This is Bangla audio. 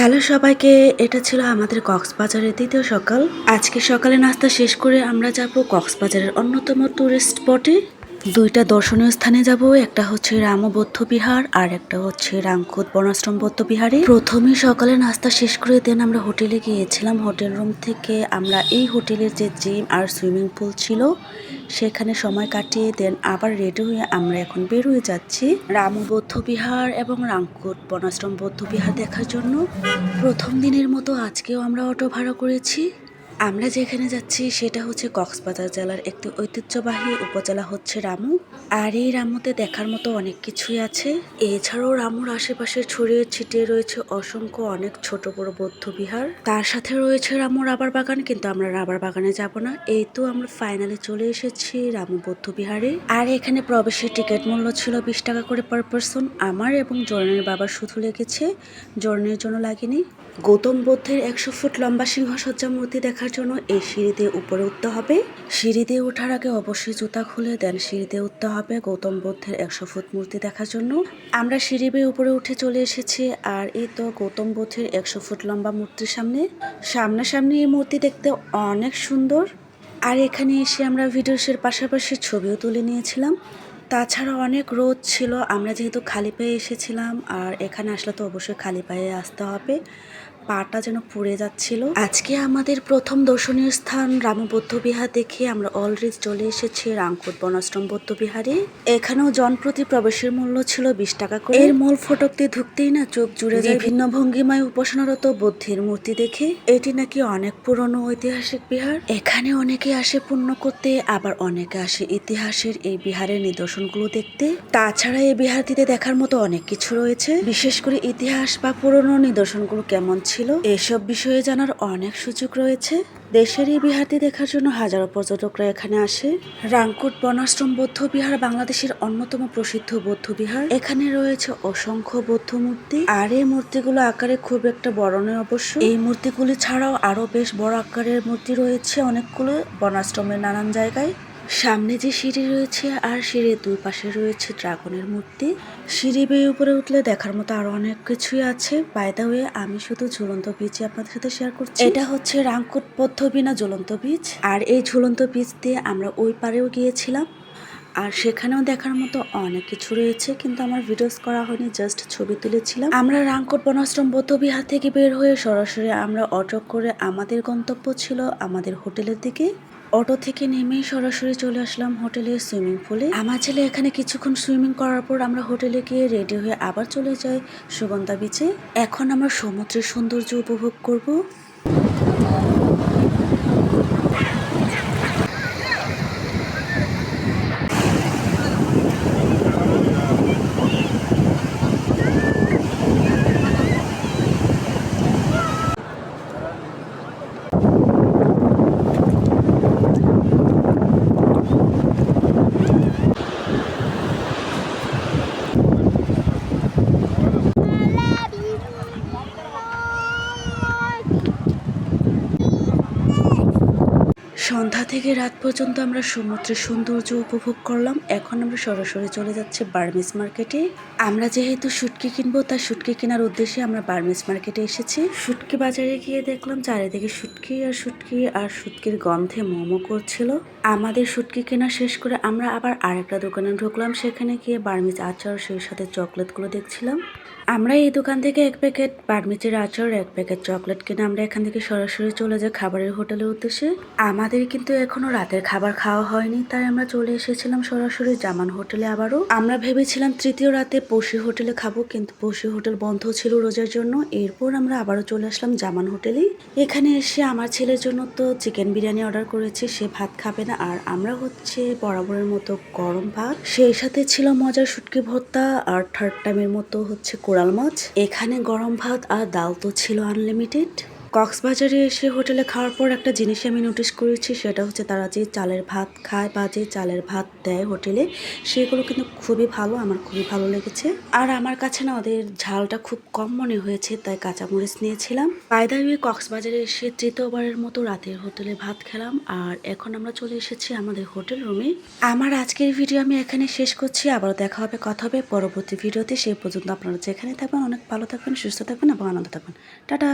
হ্যালো সবাইকে, এটা ছিল আমাদের কক্সবাজারের দ্বিতীয় সকাল। আজকে সকালে নাস্তা শেষ করে আমরা যাব কক্সবাজারের অন্যতম টুরিস্ট স্পটে দুইটা দর্শনীয় স্থানে যাব, একটা হচ্ছে রাম বৌদ্ধ বিহার আর একটা হচ্ছে রামখুদ বনাশ্রম বৌদ্ধ বিহারে। প্রথমে সকালে নাস্তা শেষ করে দেন আমরা হোটেলে গিয়েছিলাম। হোটেল রুম থেকে আমরা এই হোটেলের যে জিম আর সুইমিং পুল ছিল, সেখানে সময় কাটিয়ে দেন আবার রেডি হয়ে আমরা এখন বের হয়ে যাচ্ছি রাম বৌদ্ধ বিহার এবং রামকুট বনাশ্রম বৌদ্ধ বিহার দেখার জন্য। প্রথম দিনের মতো আজকেও আমরা অটো ভাড়া করেছি। আমরা যেখানে যাচ্ছি, সেটা হচ্ছে কক্সবাজার জেলার একটি ঐতিহ্যবাহী উপজেলা হচ্ছে রামু। আর এই রামুতে দেখার মতো অনেক কিছুই আছে। এছাড়াও রামুর আশেপাশে ছড়িয়ে ছিটিয়ে রয়েছে অসংখ্য অনেক ছোট বড় বৌদ্ধ বিহার। তার সাথে রয়েছে রামু রাবার বাগান, কিন্তু আমরা রাবার বাগানে যাব না। এই তো আমরা ফাইনালে চলে এসেছি রামু বৌদ্ধ বিহারে। আর এখানে প্রবেশের টিকিট মূল্য ছিল বিশ টাকা করে পার পার্সন আমার এবং জর্নের বাবার শুধু লেগেছে, জর্নের জন্য লাগেনি। গৌতম বুদ্ধের একশো ফুট লম্বা সিংহসজ্জা মূর্তি দেখার জন্য এই সিঁড়িতে উপরে উঠতে হবে। সিঁড়িতে ওঠার আগে অবশ্যই জুতা খুলে দেন। সিঁড়িতে উঠতে হবে গৌতম বুদ্ধের একশো ফুট মূর্তি দেখার জন্য। আমরা সিঁড়ি বেয়ে উপরে উঠে চলে এসেছি আর এই তো গৌতম বুদ্ধের একশো ফুট লম্বা মূর্তির সামনে। সামনাসামনি এই মূর্তি দেখতে অনেক সুন্দর। আর এখানে এসে আমরা ভিডিওসের পাশাপাশি ছবিও তুলে নিয়েছিলাম। তাছাড়া অনেক রোদ ছিল। আমরা যেহেতু খালি পায়ে এসেছিলাম আর এখানে আসলে তো অবশ্যই খালি পায়ে আসতে হবে। পাটা যেন পুড়ে যাচ্ছিল। আজকে আমাদের প্রথম দর্শনীয় স্থান রাম বৌদ্ধ বিহার দেখে আমরা অলরেডি চলে এসেছি রামকোট বনাশ্রম বৌদ্ধ বিহারে এখানেও জনপ্রতি প্রবেশের মূল্য ছিল বিশ টাকা করে। এর মূল ফটক দিয়ে ঢুকতেই না চোখ জুড়ে যায় ভিন্ন ভঙ্গিমায় উপাসনারত বুদ্ধির মূর্তি দেখে। এটি নাকি অনেক পুরনো ঐতিহাসিক বিহার। এখানে অনেকে আসে পূর্ণ করতে আবার অনেকে আসে ইতিহাসের এই বিহারের নিদর্শনগুলো দেখতে। তাছাড়া এই বিহারটিতে দেখার মতো অনেক কিছু রয়েছে। বিশেষ করে ইতিহাস বা পুরনো নিদর্শনগুলো কেমন ছিল এসব বিষয়ে জানার অনেক সুযোগ রয়েছে। দেশের এই বিহারটি দেখার জন্য হাজারো পর্যটকরা এখানে আসে। রাংকুট, বনাশ্রম, বৌদ্ধ বিহার বাংলাদেশের অন্যতম প্রসিদ্ধ বৌদ্ধ বিহার। এখানে রয়েছে অসংখ্য বৌদ্ধ মূর্তি। আর এই মূর্তিগুলো আকারে খুব একটা বড় নয় অবশ্য। এই মূর্তিগুলি ছাড়াও আরও বেশ বড় আকারের মূর্তি রয়েছে অনেকগুলো বনাশ্রমের নানান জায়গায়। সামনে যে সিঁড়ি রয়েছে আর সিঁড়ির দুই পাশে রয়েছে ড্রাগনের মূর্তি। সিঁড়ি বেয়ে উপরে উঠলে দেখার মতো আরও অনেক কিছুই আছে। বাইদা হয়ে আমি শুধু ঝুলন্ত বীজই আপনাদের সাথে শেয়ার করছি। এটা হচ্ছে রামকুট পদ্ধবিনা ঝুলন্ত বীজ আর এই ঝুলন্ত বীজ দিয়ে আমরা ওই পারেও গিয়েছিলাম। আর সেখানেও দেখার মতো অনেক কিছু রয়েছে, কিন্তু আমার ভিডিওস করা হয়নি জাস্ট ছবি তুলেছিলাম। আমরা রামকোট বনাশ্রম বৌদ্ধ বিহার থেকে বের হয়ে সরাসরি আমরা অটো করে আমাদের গন্তব্য ছিল আমাদের হোটেলের দিকে। অটো থেকে নেমে সরাসরি চলে আসলাম হোটেলে সুইমিং পুলে। আমার ছেলে এখানে কিছুক্ষণ সুইমিং করার পর আমরা হোটেলে গিয়ে রেডি হয়ে আবার চলে যাই সুগন্ধা বিচে এখন আমরা সমুদ্রের সৌন্দর্য উপভোগ করব। সন্ধ্যা থেকে রাত পর্যন্ত আমরা সমুদ্রের সৌন্দর্য উপভোগ করলাম। এখন আমরা সরাসরি চলে যাচ্ছি বার্মিস মার্কেটে। আমরা যেহেতু শুটকি কিনবো, তাই শুটকি কেনার উদ্দেশ্যে আমরা বার্মিস মার্কেটে এসেছি। শুটকি বাজারে গিয়ে দেখলাম চারিদিকে শুটকি আর শুটকি আর শুটকির গন্ধে মোমো করছিল। আমাদের শুটকি কেনা শেষ করে আমরা আবার আরেকটা দোকানে ঢুকলাম। সেখানে গিয়ে বার্মিজ আচার সেই সাথে চকলেটগুলো দেখছিলাম। আমরা এই দোকান থেকে এক প্যাকেট বার্মিজের আচার, এক প্যাকেট চকলেট কিনে আমরা এখান থেকে সরাসরি চলে যাই খাবারের হোটেলের উদ্দেশ্যে। আমাদের কিন্তু এখনও রাতের খাবার খাওয়া হয়নি, তাই আমরা চলে এসেছিলাম সরাসরি জামান হোটেলে আবারও। আমরা ভেবেছিলাম তৃতীয় রাতে পশি হোটেলে খাব, কিন্তু পশি হোটেল বন্ধ ছিল রোজার জন্য। এরপর আমরা আবারও চলে আসলাম জামান হোটেলে। এখানে এসে আমার ছেলের জন্য তো চিকেন বিরিয়ানি অর্ডার করেছি, সে ভাত খাবে না। আর আমরা হচ্ছে বরাবরের মতো গরম ভাত, সেই সাথে ছিল মজার শুটকি ভর্তা আর থার্ড টাইমের মতো হচ্ছে কোরাল মাছ। এখানে গরম ভাত আর ডাল তো ছিল আনলিমিটেড কক্সবাজারে এসে হোটেলে খাওয়ার পর একটা জিনিস আমি নোটিস করেছি, সেটা হচ্ছে তারা যে চালের ভাত খায় বা যে চালের ভাত দেয় হোটেলে, সেগুলো কিন্তু খুবই ভালো, আমার খুবই ভালো লেগেছে। আর আমার কাছে না ওদের ঝালটা খুব কম মনে হয়েছে, তাই কাঁচামরিচ নিয়েছিলাম। পায়দাবি কক্সবাজারে এসে তৃতীয়বারের মতো রাতের হোটেলে ভাত খেলাম, আর এখন আমরা চলে এসেছি আমাদের হোটেল রুমে আমার আজকের ভিডিও আমি এখানে শেষ করছি, আবারও দেখা হবে, কথা হবে পরবর্তী ভিডিওতে সেই পর্যন্ত আপনারা যেখানে থাকবেন, অনেক ভালো থাকবেন, সুস্থ থাকবেন এবং আনন্দ থাকবেন। টাটা!